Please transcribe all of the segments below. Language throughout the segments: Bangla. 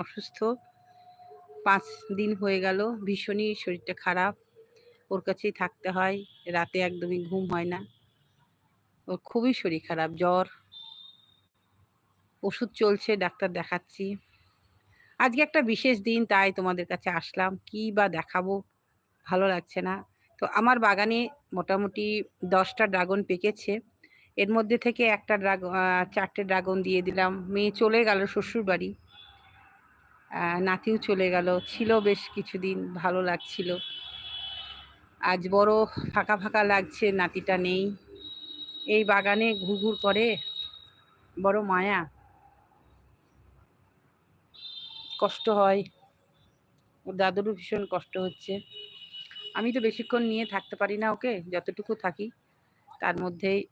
অসুস্থ। পাঁচ দিন হয়ে গেল, ভীষণই শরীরটা খারাপ। ওর কাছেই থাকতে হয়, রাতে একদমই ঘুম হয় না। ওর খুবই শরীর খারাপ, জ্বর। ওষুধ চলছে, ডাক্তার দেখাচ্ছি। আজকে একটা বিশেষ দিন, তাই তোমাদের কাছে আসলাম। কি বা দেখাবো? ভালো লাগছে না। তো আমার বাগানে মোটামুটি দশটা ড্রাগন পেকেছে। এর মধ্যে থেকে একটা ড্রাগন চারটে ড্রাগন দিয়ে দিলাম। মেয়ে চলে গেল শ্বশুর বাড়ি নাতিও চলে গেল। ছিল বেশ কিছুদিন, ভালো লাগছিল। আজ বড় ফাঁকা ফাঁকা লাগছে, নাতিটা নেই। এই বাগানে ঘুরঘুর করে, বড় মায়া। কষ্ট হয়। ওর দাদুরও ভীষণ কষ্ট হচ্ছে। আমি তো বেশিক্ষণ নিয়ে থাকতে পারি না ওকে, যতটুকু থাকি। তার মধ্যেই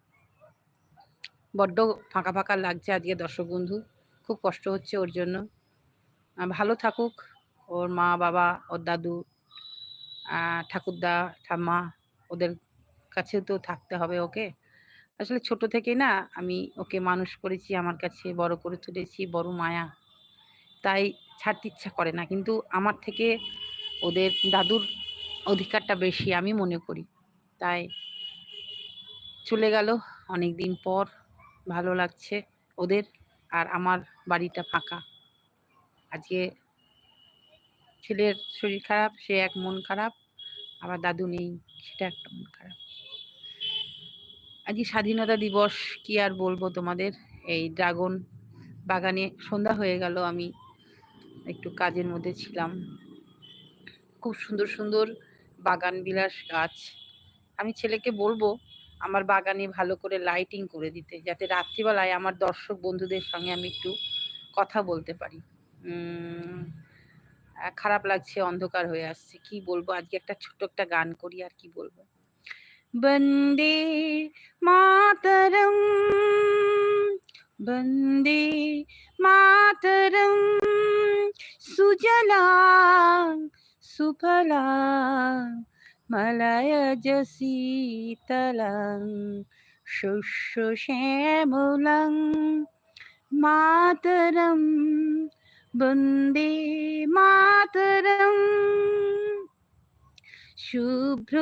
বড্ড ফাঁকা ফাঁকা লাগছে আজকে দর্শক বন্ধু খুব কষ্ট হচ্ছে ওর জন্য। ভালো থাকুক। ওর মা, বাবা, ওর দাদু ঠাকুরদা, ঠাম্মা, ওদের কাছেও তো থাকতে হবে ওকে। আসলে ছোট থেকেই না আমি ওকে মানুষ করেছি, আমার কাছে বড় করে তুলেছি, বড় মায়া। তাই ছাড়তে ইচ্ছা করে না। কিন্তু আমার থেকে ওদের দাদুর অধিকারটা বেশি আমি মনে করি। তাই চলে গেল অনেক দিন পর, ভালো লাগছে ওদের। আর আমার বাড়িটা ফাঁকা। আজকে ছেলের শরীর খারাপ, সে এক মন খারাপ, আবার দাদু নেই, সেটা একটা মন খারাপ। আজকে স্বাধীনতা দিবস, কি আর বলব তোমাদের? এই ড্রাগন বাগানে সন্ধ্যা হয়ে গেল, আমি একটু কাজের মধ্যে ছিলাম। খুব সুন্দর সুন্দর বাগান বিলাস গাছ। আমি ছেলেকে বলব, আমার বাগানে ভালো করে লাইটিং করে দিতে, যাতে রাত্রিবেলায় আমার দর্শক বন্ধুদের সঙ্গে আমি একটু কথা বলতে পারি। খারাপ লাগছে, অন্ধকার হয়ে আসছে। কি বলব? আজকে একটা ছোট একটা গান করি, আর কি বলব? বন্দে মাতরম বন্দে মাতরম, সুজলা, সুফলা মলয়জ শীতলং শস্য শ্যামলং মাতরম বন্দে মাতরম শুভ্র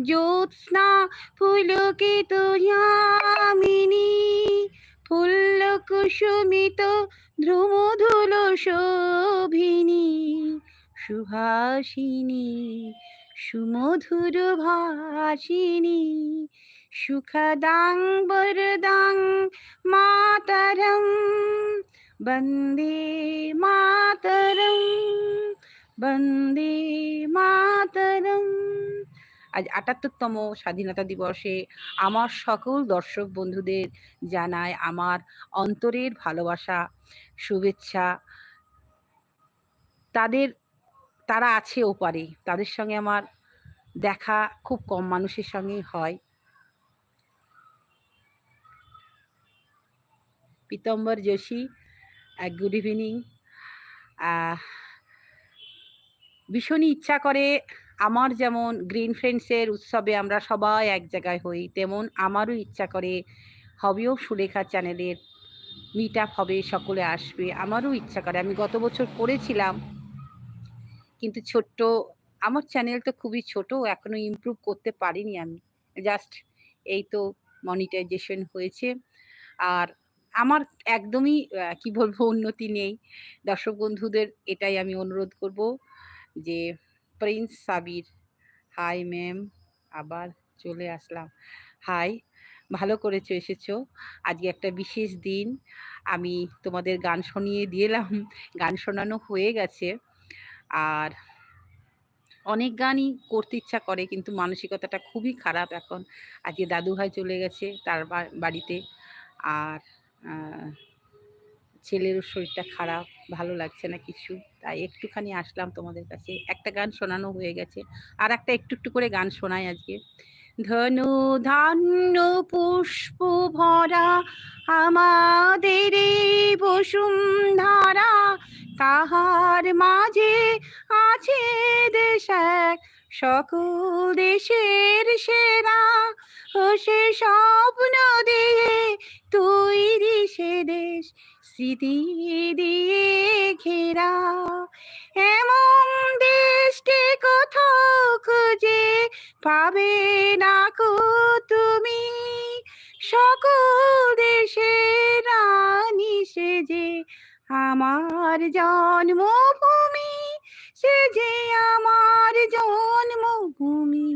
জ্যোৎস্না ফুলকিত যামিনী ফুল্ল কুসুমিত ধ্রুমধুল শোভিনী সুহাসিনী সুমধুর ভাসিনী সুখদাং বরদাং মাতরম বন্দে মাতরম বন্দে মাতরম আজ আটাত্তরতম স্বাধীনতা দিবসে আমার সকল দর্শক বন্ধুদের জানায় আমার অন্তরের ভালোবাসা, শুভেচ্ছা। তাদের, তারা আছে ওপারে, তাদের সঙ্গে আমার দেখা খুব কম মানুষের সঙ্গেই হয়। পীতম্বর যোশী গুড ইভিনিং ভীষণই ইচ্ছা করে আমার যেমন গ্রিন ফ্রেন্ডসের উৎসবে আমরা সবাই এক জায়গায় হই, তেমন আমারও ইচ্ছা করে হবেও সুলেখা চ্যানেলের মিট আপ হবে, সকলে আসবে, আমারও ইচ্ছা করে। আমি গত বছর করেছিলাম, কিন্তু ছোট্ট, আমার চ্যানেল তো খুবই ছোট, এখনও ইমপ্রুভ করতে পারিনি আমি। জাস্ট এই তো মনিটাইজেশন হয়েছে। আর আমার একদমই কি বলব, উন্নতি নেই। দর্শক বন্ধুদের এটাই আমি অনুরোধ করব যে, প্রিন্স সাবির, হাই ম্যাম, আবার চলে আসলাম। হাই, ভালো করেছ, এসেছ। আজকে একটা বিশেষ দিন। আমি তোমাদের গান শুনিয়ে দিলাম গান শোনানো হয়ে গেছে। আর অনেক গানই করতে ইচ্ছা করে, কিন্তু মানসিকতাটা খুবই খারাপ এখন। আজকে দাদু ভাই চলে গেছে তার বাড়িতে। আর ছেলেরও শরীরটা খারাপ, ভালো লাগছে না কিছু। তাই একটুখানি আসলাম তোমাদের কাছে। একটা গান শোনানো হয়ে গেছে। আর একটা একটু একটু করে গান শোনাই আজকে। ধনু ধান্য পুষ্প ভরা আমাদের বসুন্ধরা, তাহার মাঝে আছে দেশ সকল দেশের সেরা। সে স্বপ্ন দিয়ে তৈরি সে দেশ, স্মৃতি দিয়ে ঘেরা। এমন দেশকে কোথাও খুঁজে পাবে না কো তুমি। সকল দেশে রানী সেজে আমার জন্মভূমি, সে যে আমার জন্মভূমি।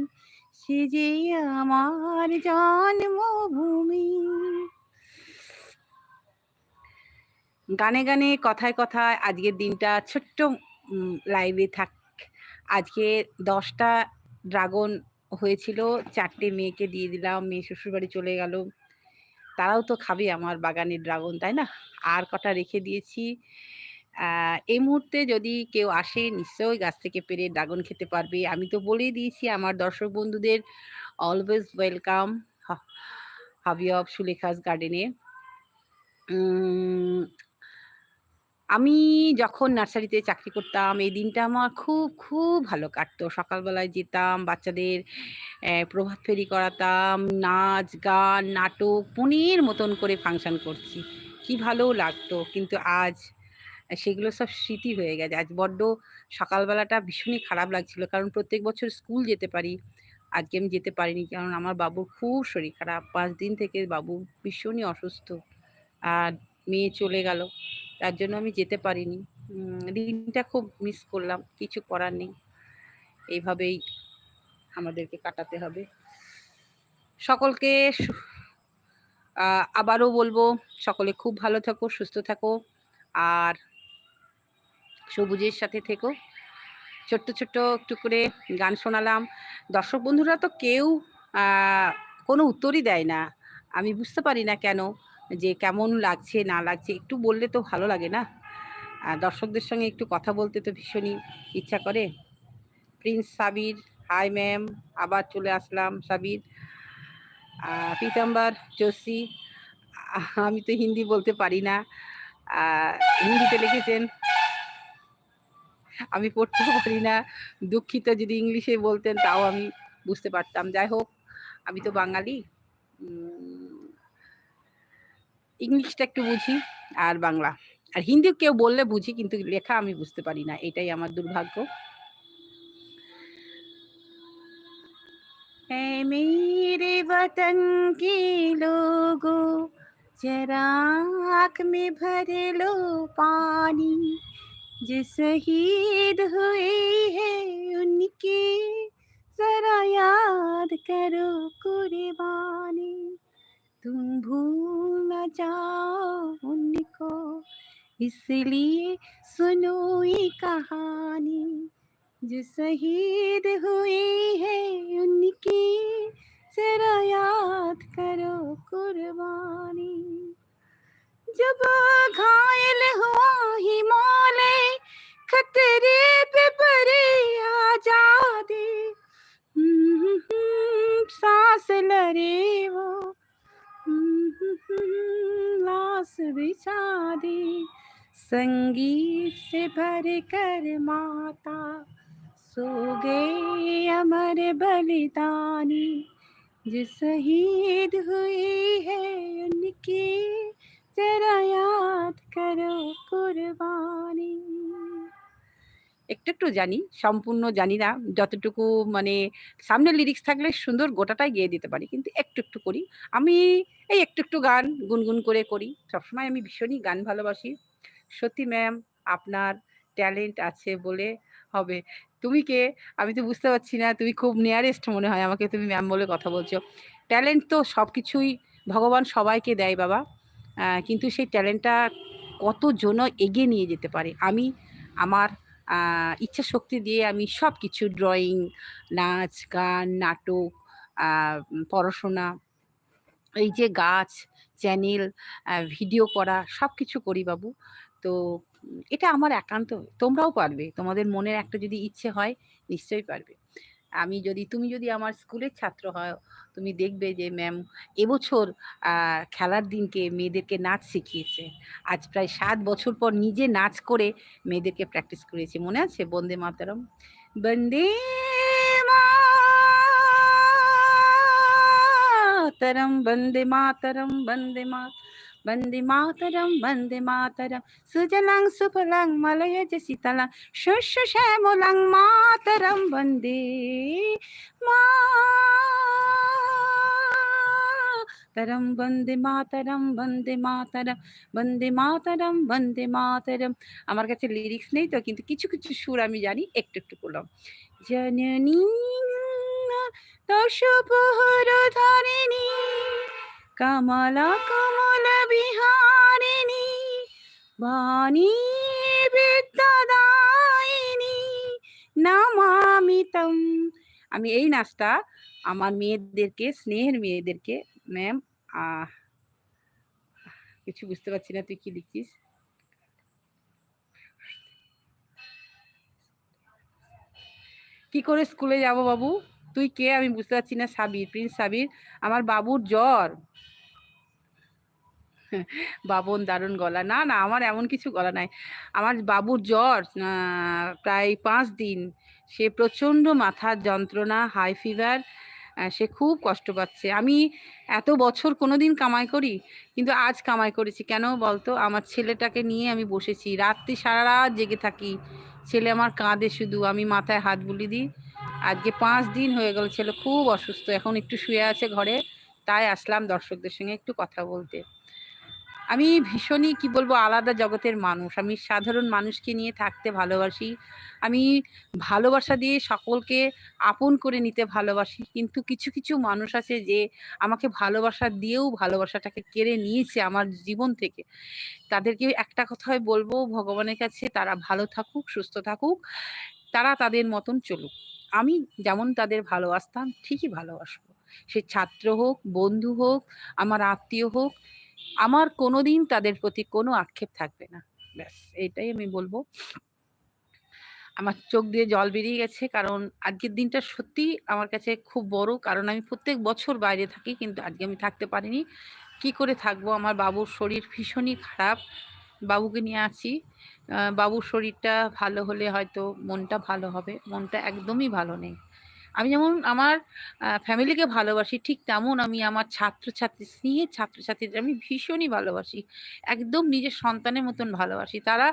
সে যে আমার জন্মভূমি। গানে গানে, কথায় কথায় আজকের দিনটা ছোট্ট লাইভে থাক। আজকে দশটা ড্রাগন হয়েছিল, চারটে মেয়েকে দিয়ে দিলাম, মেয়ে শ্বশুরবাড়ি চলে গেল। তারাও তো খাবে আমার বাগানের ড্রাগন তাই না? আর কটা রেখে দিয়েছি। এই মুহূর্তে যদি কেউ আসে, নিশ্চয়ই গাছ থেকে পেরে ড্রাগন খেতে পারবে। আমি তো বলেই দিয়েছি, আমার দর্শক বন্ধুদের always welcome hobby of Sulekha's গার্ডেনে আমি যখন নার্সারিতে চাকরি করতাম, এই দিনটা আমার খুব খুব ভালো কাটতো। সকালবেলায় যেতাম, বাচ্চাদের প্রভাত ফেরি করাতাম, নাচ, গান, নাটক পনির মতন করে ফাংশন করছি। কি ভালো লাগতো। কিন্তু আজ সেগুলো সব স্মৃতি হয়ে গেছে। আজ বড্ড সকালবেলাটা ভীষণই খারাপ লাগছিল। কারণ প্রত্যেক বছর স্কুল যেতে পারি, আজকে আমি যেতে পারিনি কারণ আমার বাবুর খুব শরীর খারাপ। পাঁচ দিন থেকে বাবু ভীষণই অসুস্থ। আর মেয়ে চলে গেল। তার জন্য আমি যেতে পারিনি। দিনটা খুব মিস করলাম। কিছু করার নেই। এইভাবেই আমাদেরকে কাটাতে হবে। সকলকে আবারও বলব, সকলে খুব ভালো থাকো, সুস্থ থাকো। আর সবুজের সাথে থেকো। ছোট্ট ছোট্ট একটু করে গান শোনালাম। দর্শক বন্ধুরা তো কেউ কোনো উত্তরই দেয় না। আমি বুঝতে পারি না কেন যে কেমন লাগছে, না লাগছে, একটু বললে তো ভালো লাগে না? দর্শকদের সঙ্গে একটু কথা বলতে তো ভীষণই ইচ্ছা করে। প্রিন্স সাবির, হাই ম্যাম, আবার চলে আসলাম সাবির। পিতাম্বার, জোশী আমি তো হিন্দি বলতে পারি না। হিন্দিতে লিখেছেন আমি পড়তেও পারি না দুঃখিত যদি ইংলিশে বলতেন তাও আমি বুঝতে পারতাম যাই হোক আমি তো বাঙালি ইংলিশটা একটু বুঝি আর বাংলা আর হিন্দি কেউ বললে বুঝি কিন্তু লেখা আমি বুঝতে পারি না এটাই আমার দুর্ভাগ্য মেরে वतन के लोगों जरा आँख में भर लो पानी जो शहीद हुए हैं, उनकी जरा याद करो कुर्बानी। तुम भूल न जाओ उनको, इसलिए सुनो ये कहानी। जो शहीद हुए हैं, उनकी जरा याद करो कुर्बानी। जब घायल हुआ हिमालय खतरे पे परे आज़ादी। हम्म, सांस लरे वो। लाश बिछा दी। संगीत से भर कर माता सो गए अमर बलिदानी। जो शहीद हुई है उनकी जरा याद करो कुर्बानी একটু একটু জানি সম্পূর্ণ জানি না যতটুকু মানে সামনে লিরিক্স থাকলে সুন্দর গোটাটাই গেয়ে দিতে পারি কিন্তু একটু একটু করি আমি এই একটু একটু গান গুনগুন করে করি সবসময় আমি ভীষণই গান ভালোবাসি সত্যি ম্যাম আপনার ট্যালেন্ট আছে বলে হবে তুমি কে আমি তো বুঝতে পারছি না তুমি খুব নিয়ারেস্ট মনে হয় আমাকে তুমি ম্যাম বলে কথা বলছো ট্যালেন্ট তো সব কিছুই ভগবান সবাইকে দেয় বাবা কিন্তু সেই ট্যালেন্টটা কতজন এগিয়ে নিয়ে যেতে পারে? আমি আমার ইচ্ছা শক্তি দিয়ে আমি সব কিছু ড্রয়িং, নাচ, গান, নাটক পড়াশোনা, এই যে গাছ, চ্যানেল ভিডিও করা সব কিছু করি বাবু। তো এটা আমার একান্ত, তোমরাও পারবে। তোমাদের মনের একটা যদি ইচ্ছে হয়, নিশ্চয়ই পারবে। আমি যদি, তুমি যদি আমার স্কুলের ছাত্র হয় তুমি দেখবে যে ম্যাম এবছর খেলার দিনকে মেয়েদেরকে নাচ শিখিয়েছে। আজ প্রায় সাত বছর পর নিজে নাচ করে মেয়েদেরকে প্র্যাকটিস করেছে মনে আছে? বন্দে মাতারম। বন্দে মাতরম বন্দে মাতরম, বন্দে মা বন্দে মাতরম বন্দে মাতরম সুজলাং সুফলাং মলয়জ শীতলাং শস্য শ্যামলাং মাতরম বন্দে মাতরম বন্দে মাতরম বন্দে মাতরম বন্দে মাতরম বন্দে মাতরম আমার কাছে লিরিক্স নেই তো, কিন্তু কিছু কিছু সুর আমি জানি, একটু একটু করলাম জননী দশপহর ধারিণী কমলা কমল বিহারিণী বাণী নামামিতম। আমি এই নাচটা আমার মেয়েদেরকে, স্নেহের মেয়েদেরকে ম্যাম আহ, কিছু বুঝতে পারছি না, তুই কি লিখছিস? কি করে স্কুলে যাব বাবু? তুই কে? আমি বুঝতে পারছি না, সাবির, প্রিন্স সাবির। আমার বাবুর জ্বর। বাবন দারুণ গলা। না না, আমার এমন কিছু গলা নাই। আমার বাবুর জ্বর প্রায় পাঁচ দিন। সে প্রচণ্ড মাথার যন্ত্রণা হাই ফিভার সে খুব কষ্ট পাচ্ছে। আমি এত বছর কোনো দিন কামাই করি, কিন্তু আজ কামাই করেছি। কেন বলতো? আমার ছেলেটাকে নিয়ে আমি বসেছি। রাত্রি সারা রাত জেগে থাকি। ছেলে আমার কাঁদে শুধু। আমি মাথায় হাত বুলি দিই। আজকে পাঁচ দিন হয়ে গেল। ছেলে খুব অসুস্থ। এখন একটু শুয়ে আছে ঘরে। তাই আসলাম দর্শকদের সঙ্গে একটু কথা বলতে। আমি ভীষণই, কি বলব, আলাদা জগতের মানুষ। আমি সাধারণ মানুষকে নিয়ে থাকতে ভালোবাসি। আমি ভালোবাসা দিয়ে সকলকে আপন করে নিতে ভালোবাসি। কিন্তু কিছু কিছু মানুষ আছে যে আমাকে ভালোবাসা দিয়েও ভালোবাসাটাকে কেড়ে নিয়েছে আমার জীবন থেকে। তাদেরকে একটা কথাই বলব, ভগবানের কাছে তারা ভালো থাকুক, সুস্থ থাকুক, তারা তাদের মতন চলুক। আমি যেমন তাদের ভালোবাসতাম, ঠিকই ভালোবাসবো। সে ছাত্র হোক, বন্ধু হোক, আমার আত্মীয় হোক আমার কোনো দিন তাদের প্রতি কোনো আক্ষেপ থাকবে না। ব্যাস, এটাই আমি বলব। আমার চোখ দিয়ে জল বেরিয়ে গেছে, কারণ আজকের দিনটা সত্যি আমার কাছে খুব বড়, কারণ আমি প্রত্যেক বছর বাইরে থাকি, কিন্তু আজকে আমি থাকতে পারিনি। কি করে থাকব? আমার বাবুর শরীর ভীষণই খারাপ। বাবুকে নিয়ে আছি বাবুর শরীরটা ভালো হলে হয়তো মনটা ভালো হবে। মনটা একদমই ভালো নেই। আমি যেমন আমার ফ্যামিলিকে ভালোবাসি ঠিক তেমন আমি আমার ছাত্রছাত্রী স্নেহের ছাত্রছাত্রীদের আমি ভীষণই ভালোবাসি। একদম নিজের সন্তানের মতন ভালোবাসি। তারা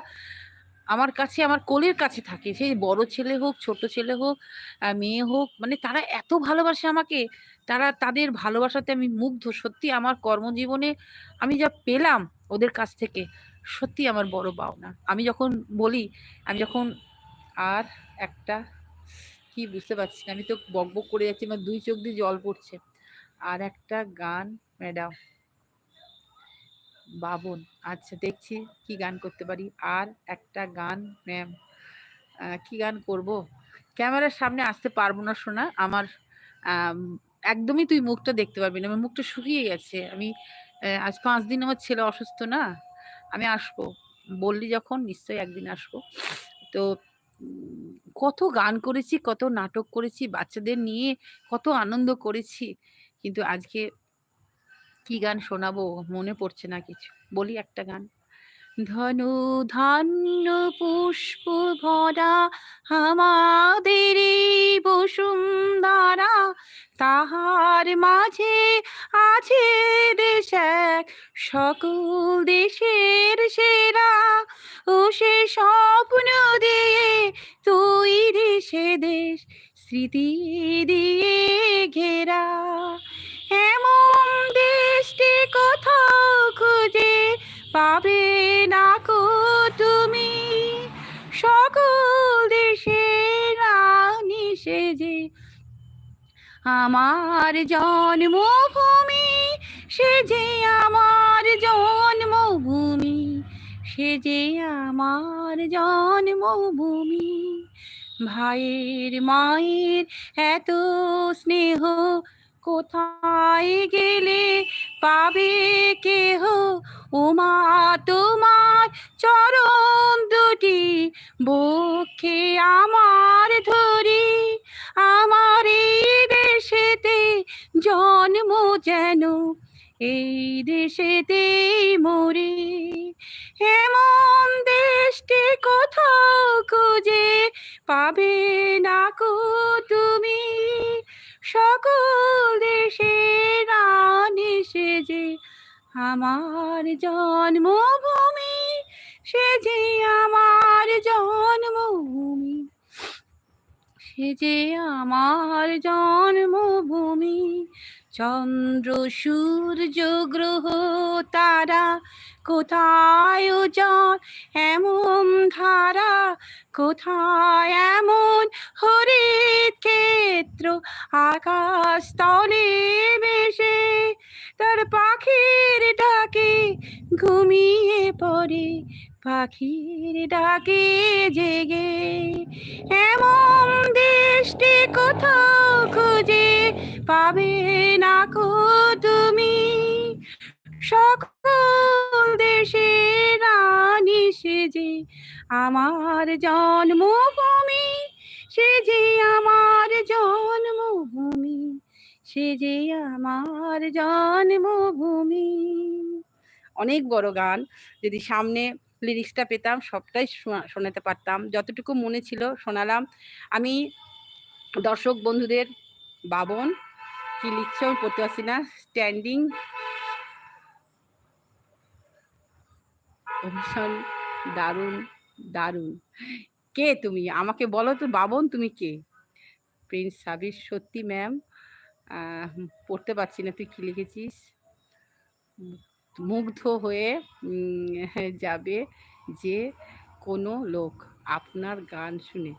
আমার কাছে, আমার কোলের কাছে থাকে। সেই বড় ছেলে হোক, ছোট ছেলে হোক মেয়ে হোক মানে তারা এত ভালোবাসে আমাকে। তারা তাদের ভালোবাসাতে আমি মুগ্ধ। সত্যি আমার কর্মজীবনে আমি যা পেলাম ওদের কাছ থেকে, সত্যি আমার বড় পাওনা। আমি যখন বলি, আমি যখন আর একটা কি বুঝতে পারছি না। আমি তো বক বক করে যাচ্ছি আমার দুই চোখ দিয়ে জল পড়ছে। আর একটা গান, ম্যাডাম, বাবন আচ্ছা দেখছি কি গান করতে পারি। আর একটা গান, ম্যাম কি গান করব? ক্যামেরার সামনে আসতে পারব না শোনা আমার একদমই তুই মুখটা দেখতে পারবি না। আমার মুখটা শুকিয়ে গেছে। আমি আজ পাঁচ দিন আমার ছেলে অসুস্থ না। আমি আসব। বললি যখন, নিশ্চয়ই একদিন আসব। তো কত গান করেছি, কত নাটক করেছি, বাচ্চাদের নিয়ে কত আনন্দ করেছি। কিন্তু আজকে কি গান শোনাবো মনে পড়ছে না কিছু। বলি একটা গান। ধনু ধান্য পুষ্প ভরা আমাদের বসুন্ধরা, তাহার মাঝে আছে দেশ এক, সকল দেশের সেরা। ও সে স্বপ্ন দিয়ে তুই দেশে দেশ, স্মৃতি দিয়ে ঘেরা। এমন দেশটি কোথাও খুঁজে পাবে না কো তুমি? সকল দেশে রানী সেজে আমার জন্মভূমি সে যে আমার জন্মভূমি সে যে আমার জন্মভূমি। ভাইয়ের মায়ের এত স্নেহ কোথায় গেলে পাবে কেহ? উমা, তোমার চরণ দুটি বক্ষে আমার ধরি। আমার এই দেশেতে জন্ম যেন, এই দেশেতেই মরে। এমন দেশটি কোথাও খুঁজে পাবে না কো তুমি সকল দেশে রানি সেজে আমার জন্মভূমি সে যে আমার জন্মভূমি সে যে আমার জন্মভূমি চন্দ্র, সূর্য, গ্রহ, তারা কোথায় জন এমন ধারা কোথায়? এমন হরিত ক্ষেত্র আকাশ তলে বেশে তার পাখির ডাকে ঘুমিয়ে পড়ে। পাখির ডাকে জেগে এমন পাবে না কো তুমি? সকল দেশে রানী সেজে আমার জন্মভূমি, সে যে আমার জন্মভূমি, সে যে আমার জন্মভূমি। অনেক বড় গান। যদি সামনে লিরিক্সটা পেতাম, সবটাই শোনাতে পারতাম। যতটুকু মনে ছিল, শোনালাম। আমি দর্শক বন্ধুদের বাবন কি লিখছে? আমি পড়তে পারছি না স্ট্যান্ডিং ভীষণ দারুণ দারুণ। কে তুমি? আমাকে বলো তো, বাবন, তুমি কে? প্রিন্স সাবির সত্যি ম্যাম পড়তে পারছি না, তুই কি লিখেছিস? মুগ্ধ হয়ে যাবে যে কোনো লোক। আপনার গান শুনে।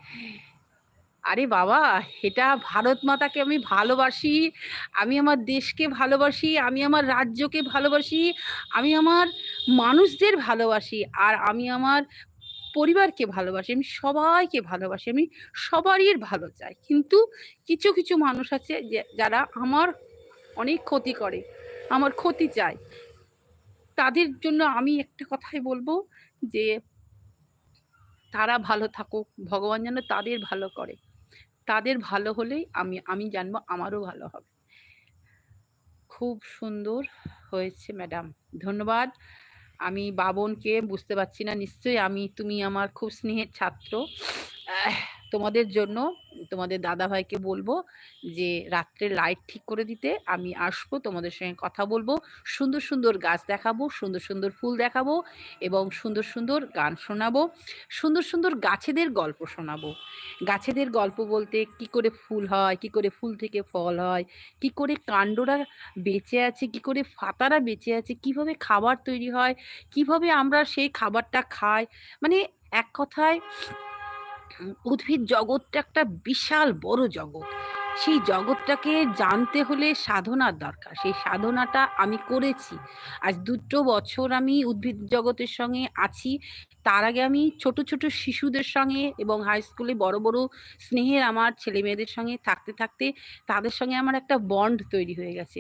আরে বাবা, এটা ভারত মাতাকে আমি ভালোবাসি, আমি আমার দেশকে ভালোবাসি, আমি আমার রাজ্যকে ভালোবাসি, আমি আমার মানুষদের ভালোবাসি, আর আমি আমার পরিবারকে ভালোবাসি, আমি সবাইকে ভালোবাসি, আমি সবারই ভালো চাই। কিন্তু কিছু কিছু মানুষ আছে যারা আমার অনেক ক্ষতি করে, আমার ক্ষতি চায়। তাদের জন্য আমি একটা কথাই বলব যে, তারা ভালো থাকুক, ভগবান যেন তাদের ভালো করে। তাদের ভালো হলেই আমি আমি জানব আমারও ভালো হবে। খুব সুন্দর হয়েছে ম্যাডাম। ধন্যবাদ। আমি বাবনকে বুঝতে পারছি না, নিশ্চয়ই আমি, তুমি আমার খুব স্নেহের ছাত্র। তোমাদের জন্য, তোমাদের দাদা ভাইকে বলব যে রাত্রে লাইট ঠিক করে দিতে। আমি আসব, তোমাদের সঙ্গে কথা বলব, সুন্দর সুন্দর গাছ দেখাবো, সুন্দর সুন্দর ফুল দেখাবো এবং সুন্দর সুন্দর গান শোনাবো, সুন্দর সুন্দর গাছেদের গল্প শোনাবো। গাছেদের গল্প বলতে কি করে ফুল হয়, কি করে ফুল থেকে ফল হয়, কি করে কাণ্ডরা বেঁচে আছে, কি করে ফাতারা বেঁচে আছে, কীভাবে খাবার তৈরি হয়, কীভাবে আমরা সেই খাবারটা খাই। মানে এক কথায় উদ্ভিদ জগৎটা একটা বিশাল বড় জগৎ। সেই জগৎটাকে জানতে হলে সাধনার দরকার। সেই সাধনাটা আমি করেছি। আজ দুটো বছর আমি উদ্ভিদ জগতের সঙ্গে আছি। তার আগে আমি ছোট ছোট শিশুদের সঙ্গে এবং হাই স্কুলে বড় বড় স্নেহের আমার ছেলে মেয়েদের সঙ্গে থাকতে থাকতে তাদের সঙ্গে আমার একটা বন্ড তৈরি হয়ে গেছে।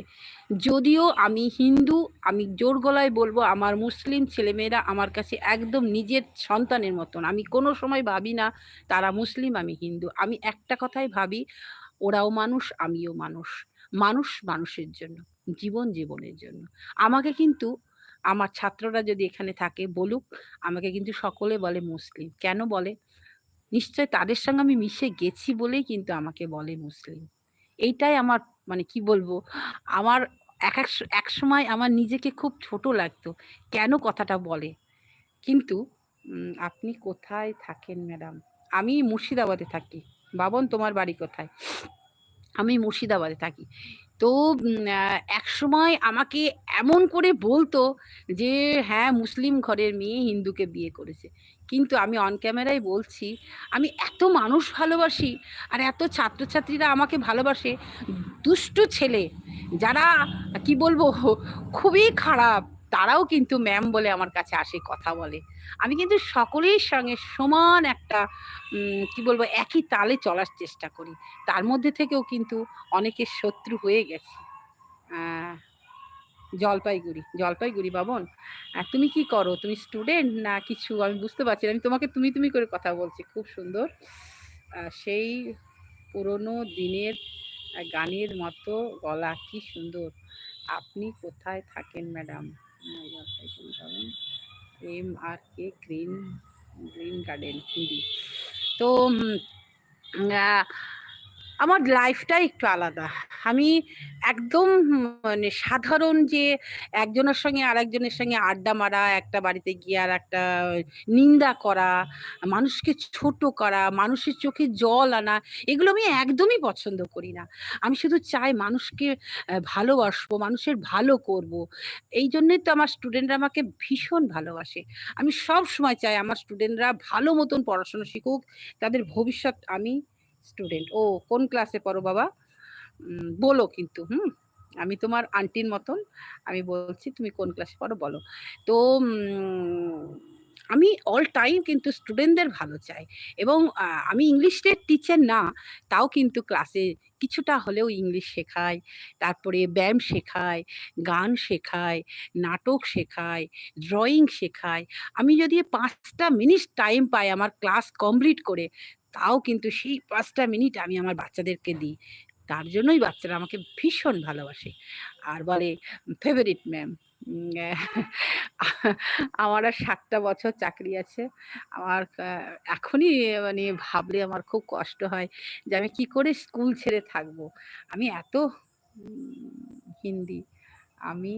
যদিও আমি হিন্দু, আমি জোর গলায় বলব আমার মুসলিম ছেলেমেয়েরা আমার কাছে একদম নিজের সন্তানের মতন। আমি কোনো সময় ভাবি না তারা মুসলিম, আমি হিন্দু। আমি একটা কথাই ভাবি ওরাও মানুষ, আমিও মানুষ। মানুষ মানুষের জন্য, জীবন জীবনের জন্য। আমাকে কিন্তু, আমার ছাত্ররা যদি এখানে থাকে, বলুক, আমাকে কিন্তু সকলে বলে মুসলিম। কেন বলে? নিশ্চয় তাদের সঙ্গে আমি মিশে গেছি বলেই কিন্তু আমাকে বলে মুসলিম। এইটাই আমার মানে কি বলব, আমার এক এক সময় আমার নিজেকে খুব ছোট লাগতো, কেন কথাটা বলে? কিন্তু আপনি কোথায় থাকেন ম্যাডাম? আমি মুর্শিদাবাদে থাকি। বাবন, তোমার বাড়ি কোথায়? আমি মুর্শিদাবাদে থাকি। তো এক সময় আমাকে এমন করে বলতো যে হ্যাঁ মুসলিম ঘরের মেয়ে হিন্দুকে বিয়ে করেছে। কিন্তু আমি অন ক্যামেরায় বলছি, আমি এত মানুষ ভালোবাসি আর এত ছাত্রছাত্রীরা আমাকে ভালোবাসে, দুষ্টু ছেলে যারা, কি বলব, খুবই খারাপ। তারাও কিন্তু ম্যাম বলে আমার কাছে আসে, কথা বলে। আমি কিন্তু সকলের সঙ্গে সমান একটা কি বলব, একই তালে চলার চেষ্টা করি। তার মধ্যে থেকেও কিন্তু অনেকের শত্রু হয়ে গেছে। জলপাইগুড়ি জলপাইগুড়ি বাবন তুমি কি করো? তুমি স্টুডেন্ট না কিছু? আমি বুঝতে পারছি আমি তোমাকে তুমি তুমি করে কথা বলছি, খুব সুন্দর। সেই পুরনো দিনের গানের মতো গলা, কি সুন্দর। আপনি কোথায় থাকেন madam M R K green green garden Hindi তো আমার লাইফটাই একটু আলাদা। আমি একদম মানে সাধারণ যে একজনের সঙ্গে আরেকজনের সঙ্গে আড্ডা মারা, একটা বাড়িতে গিয়ে আর একটা নিন্দা করা, মানুষকে ছোট করা, মানুষের চোখে জল আনা, এগুলো আমি একদমই পছন্দ করি না। আমি শুধু চাই মানুষকে ভালোবাসবো, মানুষের ভালো করব। এই জন্যই তো আমার স্টুডেন্টরা আমাকে ভীষণ ভালোবাসে। আমি সব সময় চাই আমার স্টুডেন্টরা ভালো মতন পড়াশোনা শিখুক, তাদের ভবিষ্যৎ আমি স্টুডেন্ট ও, কোন ক্লাসে পড়ো বাবা? বলো কিন্তু, হুম? আমি তোমার আন্টির মতন, আমি বলছি তুমি কোন ক্লাসে পড়ো বলো। তো আমি অল টাইম কিন্তু স্টুডেন্টদের ভালো চাই। এবং আমি ইংলিশের টিচার না, তাও কিন্তু ক্লাসে কিছুটা হলেও ইংলিশ শেখায় তারপরে ব্যায়াম শেখায় গান শেখায় নাটক শেখায় ড্রয়িং শেখায় আমি যদি পাঁচটা মিনিট টাইম পাই আমার ক্লাস কমপ্লিট করে তাও কিন্তু সেই পাঁচটা মিনিট আমি আমার বাচ্চাদেরকে দিই। তার জন্যই বাচ্চারা আমাকে ভীষণ ভালোবাসে। আর বলে ফেভারিট ম্যাম আমার আর সাতটা বছর চাকরি আছে। আমার এখনই মানে ভাবলে আমার খুব কষ্ট হয় যে আমি কি করে স্কুল ছেড়ে থাকব। আমি এত হিন্দি। আমি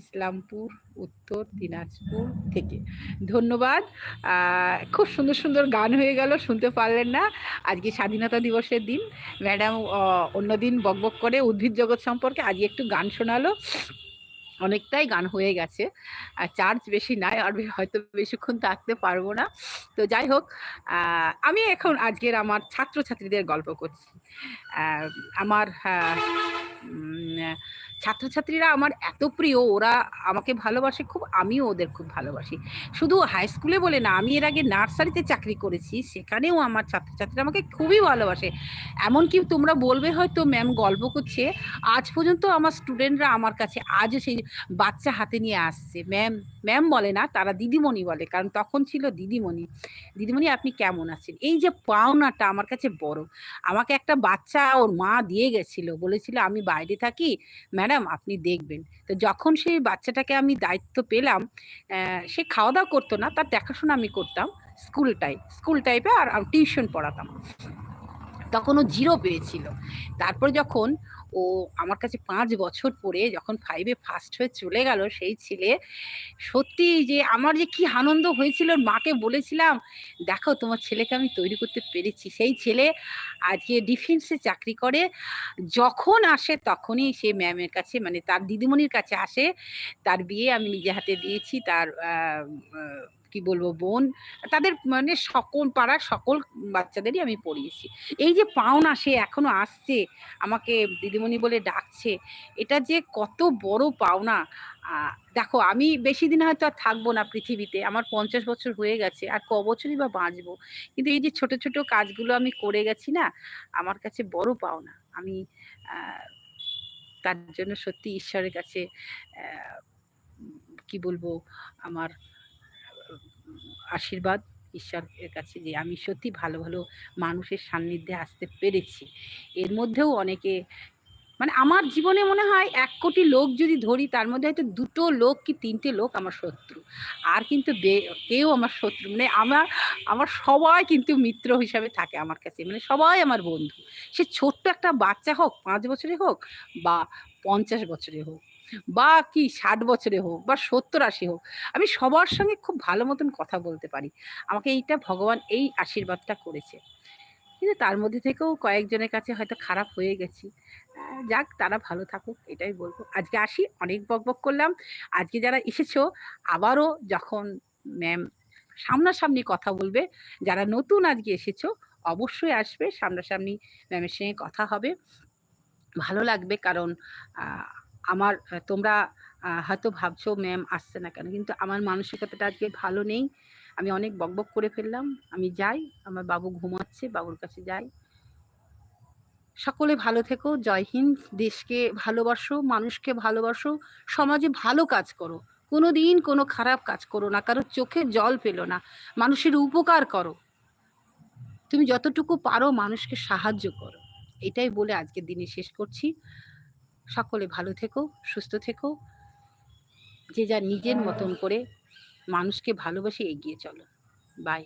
ইসলামপুর, উত্তর দিনাজপুর থেকে। ধন্যবাদ। খুব সুন্দর সুন্দর গান হয়ে গেল, শুনতে পারলেন না। আজকে স্বাধীনতা দিবসের দিন। ম্যাডাম অন্যদিন বকবক করে উদ্ভিদ জগৎ সম্পর্কে আজকে একটু গান শোনালো। অনেকটাই গান হয়ে গেছে। আর চার্জ বেশি নাই, আর হয়তো বেশিক্ষণ থাকতে পারব না। তো যাই হোক আমি এখন আজকের আমার ছাত্রছাত্রীদের গল্প করছি। আমার ছাত্রছাত্রীরা আমার এত প্রিয়, ওরা আমাকে ভালোবাসে খুব, আমিও ওদের খুব ভালোবাসি। শুধু হাই স্কুলে বলে না, আমি এর আগে নার্সারিতে চাকরি করেছি, সেখানেও আমার ছাত্রছাত্রীরা আমাকে খুবই ভালোবাসে। এমনকি তোমরা বলবে হয়তো, ম্যাম, গল্প করছে। আজ পর্যন্ত আমার স্টুডেন্টরা আমার কাছে, আজও সেই বাচ্চা হাতে নিয়ে আসছে। ম্যাম ম্যাম বলে না, তারা দিদিমণি বলে, কারণ তখন ছিল দিদিমণি। দিদিমণি, আপনি কেমন আছেন? এই যে পাওনাটা আমার কাছে বড়। আমাকে একটা বাচ্চা ওর মা দিয়ে গেছিল, বলেছিল আমি বাইরে থাকি, ম্যাডাম আপনি দেখবেন। তো যখন সেই বাচ্চাটাকে আমি দায়িত্ব পেলাম সে খাওয়া দাওয়া করতো না, তার দেখাশোনা আমি করতাম স্কুল টাইপ স্কুল টাইপে আর টিউশন পড়াতাম। তখন ও জিরো পেয়েছিল। তারপর যখন ও আমার কাছে পাঁচ বছর পরে যখন ফাইভে ফার্স্ট হয়ে চলে গেল সেই ছেলে, সত্যি যে আমার যে কি আনন্দ হয়েছিল মাকে বলেছিলাম, দেখো, তোমার ছেলেকে আমি তৈরি করতে পেরেছি। সেই ছেলে আজকে ডিফেন্সে চাকরি করে। যখন আসে তখনই সে ম্যামের কাছে মানে তার দিদিমণির কাছে আসে। তার বিয়ে আমি নিজে হাতে দিয়েছি, তার কি বলব, বোন, তাদের মানে সকল পাড়ার সকল বাচ্চাদেরই আমি পড়িয়েছি। এই যে পাওনা সে এখনও আসছে, আমাকে দিদিমণি বলে ডাকছে, এটা যে কত বড় পাওনা। দেখো, আমি বেশি দিন হয়তো আর থাকব না পৃথিবীতে, আমার পঞ্চাশ বছর হয়ে গেছে, আর ক বছরই বা বাঁচবো। কিন্তু এই যে ছোট ছোট কাজগুলো আমি করে গেছি না, আমার কাছে বড় পাওনা। আমি তার জন্য সত্যি ঈশ্বরের কাছে কি বলব, আমার আশীর্বাদ ঈশ্বরের কাছে যে আমি সত্যি ভালো ভালো মানুষের সান্নিধ্যে আসতে পেরেছি। এর মধ্যেও অনেকে মানে আমার জীবনে মনে হয় এক কোটি লোক যদি ধরি, তার মধ্যে হয়তো দুটো লোক কি তিনটে লোক আমার শত্রু। আর কিন্তু কেউ আমার শত্রু মানে আমার আমার সবাই কিন্তু মিত্র হিসাবে থাকে আমার কাছে। মানে সবাই আমার বন্ধু। সে ছোট্ট একটা বাচ্চা হোক, পাঁচ বছরে হোক বা পঞ্চাশ বছরে হোক বা কি ষাট বছরে হোক বা সত্তর আশি হোক, আমি সবার সঙ্গে খুব ভালো মতন কথা বলতে পারি। আমাকে এইটা ভগবান এই আশীর্বাদটা করেছে। কিন্তু তার মধ্যে থেকেও কয়েকজনের কাছে হয়তো খারাপ হয়ে গেছি। যাক, তারা ভালো থাকুক, এটাই বলব। আজকে আসি, অনেক বক বক করলাম। আজকে যারা এসেছ, আবারও যখন ম্যাম সামনাসামনি কথা বলবে, যারা নতুন আজকে এসেছ, অবশ্যই আসবে। সামনাসামনি ম্যামের সঙ্গে কথা হবে। ভালো লাগবে কারণ আমার তোমরা হয়তো ভাবছ, ম্যাম, আসছে না কেন? কিন্তু আমার মানসিকতাটা আজকে ভালো নেই। আমি অনেক বকবক করে ফেললাম। আমি যাই, আমার বাবু ঘুমাচ্ছে, বাবুর কাছে যাই। সকলে ভালো থেকো, জয় হিন্দ। দেশকে ভালোবাসো, মানুষকে ভালোবাসো, সমাজে ভালো কাজ করো। কোনো দিন কোনো খারাপ কাজ করো না কারও চোখে জল পেল না। মানুষের উপকার করো। তুমি যতটুকু পারো, মানুষকে সাহায্য করো। এটাই বলে আজকের দিনে শেষ করছি। সকলে ভালো থেকো, সুস্থ থেকো। যে যা নিজের মতন করে মানুষকে ভালোবাসে এগিয়ে চলো। বাই